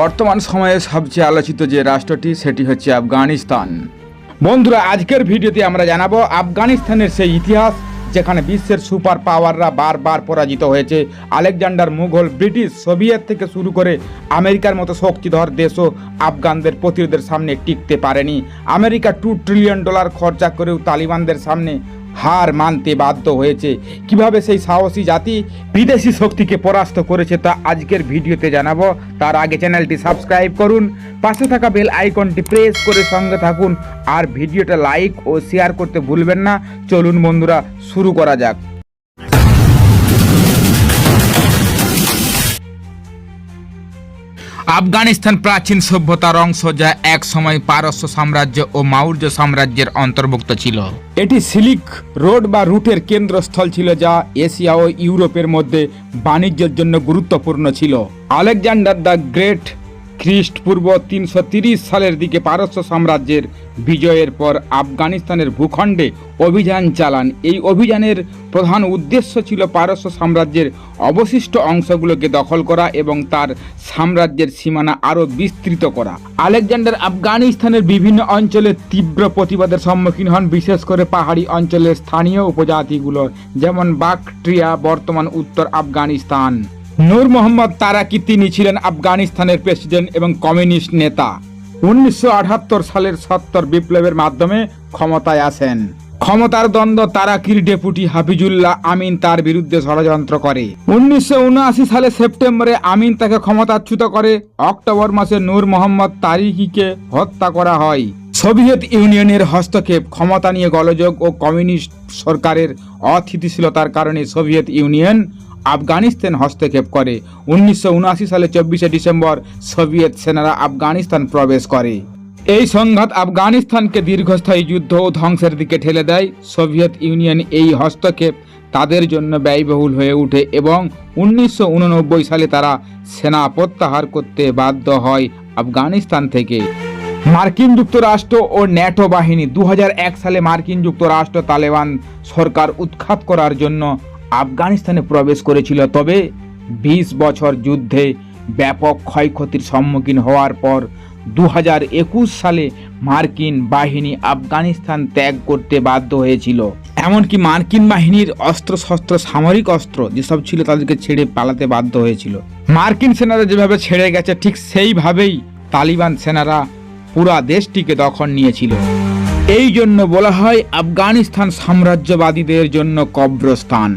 বর্তমান সময়ে সবচেয়ে আলোচিত যে রাষ্ট্রটি, সেটি হচ্ছে আফগানিস্তান। বন্ধুরা, আজকের ভিডিওতে আমরা জানাব আফগানিস্তানের সেই ইতিহাস, যেখানে বিশ্বের সুপার পাওয়াররা বারবার পরাজিত হয়েছে। আলেকজান্ডার মুঘল ব্রিটিশ সোভিয়েত থেকে শুরু করে আমেরিকার মতো শক্তিধর দেশও আফগানদের প্রতিরোধের সামনে টিকতে পারেনি। আমেরিকা টু ট্রিলিয়ন ডলার খরচা করেও তালিবানদের সামনে হার মানতে বাধ্য হয়েছে। কীভাবে সেই সাহসী জাতি বিদেশি শক্তিকে পরাস্ত করেছে তা আজকের ভিডিওতে জানাব। তার আগে চ্যানেলটি সাবস্ক্রাইব করুন, পাশে থাকা বেল আইকনটি প্রেস করে সঙ্গে থাকুন, আর ভিডিওটা লাইক ও শেয়ার করতে ভুলবেন না। চলুন বন্ধুরা, শুরু করা যাক। আফগানিস্তান প্রাচীন সভ্যতার অংশ যা এক সময় পারস্য সাম্রাজ্য ও মাউর্য সাম্রাজ্যের অন্তর্ভুক্ত ছিল। এটি সিলিক রোড বা রুটের কেন্দ্রস্থল ছিল যা এশিয়া ও ইউরোপের মধ্যে বাণিজ্যের জন্য গুরুত্বপূর্ণ ছিল। আলেকজান্ডার দ্য গ্রেট খ্রিস্টপূর্ব তিনশো সালের দিকে পারস্য সাম্রাজ্যের বিজয়ের পর আফগানিস্তানের ভূখণ্ডে অভিযান চালান। এই অভিযানের প্রধান উদ্দেশ্য ছিল পারস্য সাম্রাজ্যের অবশিষ্ট অংশগুলোকে দখল করা এবং তার সাম্রাজ্যের সীমানা আরও বিস্তৃত করা। আলেকজান্ডার আফগানিস্তানের বিভিন্ন অঞ্চলে তীব্র প্রতিবাদের সম্মুখীন হন, বিশেষ করে পাহাড়ি অঞ্চলের স্থানীয় উপজাতিগুলো যেমন বাকট্রিয়া, বর্তমান উত্তর আফগানিস্তান। নূর মোহাম্মদ তারাকি তিনি ছিলেন আফগানিস্তানের প্রেসিডেন্ট এবং কমিউনিস্ট নেতা। উনিশশো আটাত্তর সালের সত্তর বিপ্লবের মাধ্যমে ক্ষমতায় আসেন। ক্ষমতার দ্বন্দ্ব তারাকির ডেপুটি হাফিজুল্লাহ আমিন তার বিরুদ্ধে ষড়যন্ত্র করে। উনিশশো উনআশি সালে সেপ্টেম্বরে আমিন তাকে ক্ষমতাচ্যুত করে। অক্টোবর মাসে নূর মোহাম্মদ তারিকিকে হত্যা করা হয়। সোভিয়েত ইউনিয়নের হস্তক্ষেপ, ক্ষমতা নিয়ে গোলযোগ ও কমিউনিস্ট সরকারের অস্থিতিশীলতার কারণে সোভিয়েত ইউনিয়ন আফগানিস্তান হস্তক্ষেপ করে। উনিশশো সালে চব্বিশে ডিসেম্বর সোভিয়েত সেনারা আফগানিস্তান প্রবেশ করে। এই সংঘাত আফগানিস্তানকে দীর্ঘস্থায়ী যুদ্ধ ও ধ্বংসের দিকে ঠেলে দেয়। সোভিয়েত ইউনিয়ন এই হস্তক্ষেপ তাদের জন্য ব্যয়বহুল হয়ে ওঠে এবং উনিশশো উননব্বই সালে তারা সেনা প্রত্যাহার করতে বাধ্য হয় আফগানিস্তান থেকে। মার্কিন যুক্তরাষ্ট্র ও ন্যাটো বাহিনী দু হাজার এক সালে মার্কিন যুক্তরাষ্ট্র তালেবান সরকার উৎখাত করার জন্য আফগানিস্তানে প্রবেশ করেছিল, তবে বিশ বছর যুদ্ধে ব্যাপক ক্ষয়ক্ষতির সম্মুখীন হওয়ার পর দু হাজার একুশ সালে মার্কিন বাহিনী আফগানিস্তান ত্যাগ করতে বাধ্য হয়েছিল। এমনকি মার্কিন বাহিনীর অস্ত্রশস্ত্র, সামরিক অস্ত্র যেসব ছিল তাদেরকে ছেড়ে পালাতে বাধ্য হয়েছিল। মার্কিন সেনারা যেভাবে ছেড়ে গেছে, ঠিক সেইভাবেই তালিবান সেনারা পুরা দেশটিকে দখল নিয়েছিল। এই জন্য বলা হয় আফগানিস্তান সাম্রাজ্যবাদীদের জন্য কব্রস্থান।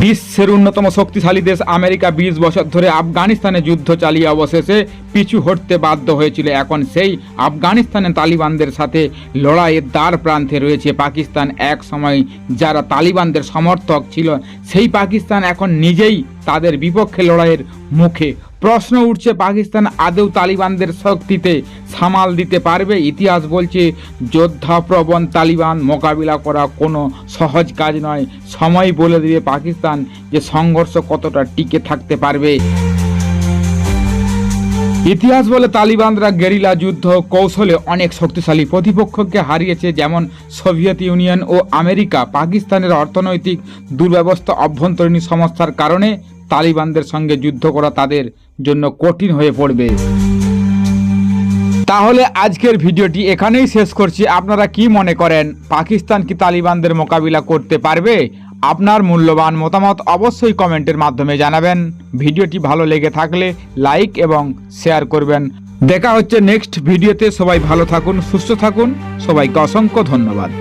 বিশ্বের অন্যতম শক্তিশালী দেশ আমেরিকা বিশ বছর ধরে আফগানিস্তানে যুদ্ধ চালিয়ে অবশেষে পিছু হটতে বাধ্য হয়েছিল। এখন সেই আফগানিস্তানে তালিবানদের সাথে লড়াইয়ের দ্বার প্রান্তে রয়েছে পাকিস্তান। এক সময় যারা তালিবানদের সমর্থক ছিল, সেই পাকিস্তান এখন নিজেই তাদের বিপক্ষে লড়াইয়ের মুখে প্রশ্ন উঠছে, পাকিস্তান আদৌ তালিবানদের শক্তিতে সামাল দিতে পারবে? ইতিহাস বলছে যোদ্ধাপ্রবণ তালিবান মোকাবিলা করা কোনো সহজ কাজ নয়। সময় বলে দিবে পাকিস্তান যে সংঘর্ষ কতটা টিকে থাকতে পারবে। ইতিহাস বলে তালিবানরা গেরিলা যুদ্ধ কৌশলে অনেক শক্তিশালী প্রতিপক্ষকে হারিয়েছে, যেমন সোভিয়েত ইউনিয়ন ও আমেরিকা। পাকিস্তানের অর্থনৈতিক দুর্ব্যবস্থা অভ্যন্তরীণ সমস্যার কারণে তালিবানদের সঙ্গে যুদ্ধ করা তাদের জন্য কঠিন হয়ে পড়বে। তাহলে আজকের ভিডিওটি এখানেই শেষ করছি। আপনারা কি মনে করেন, পাকিস্তান কি তালিবানদের মোকাবিলা করতে পারবে? আপনার মূল্যবান মতামত অবশ্যই কমেন্টের মাধ্যমে জানাবেন। ভিডিওটি ভালো লেগে থাকলে লাইক এবং শেয়ার করবেন। দেখা হচ্ছে নেক্সট ভিডিওতে। সবাই ভালো থাকুন, সুস্থ থাকুন। সবাইকে অসংখ্য ধন্যবাদ।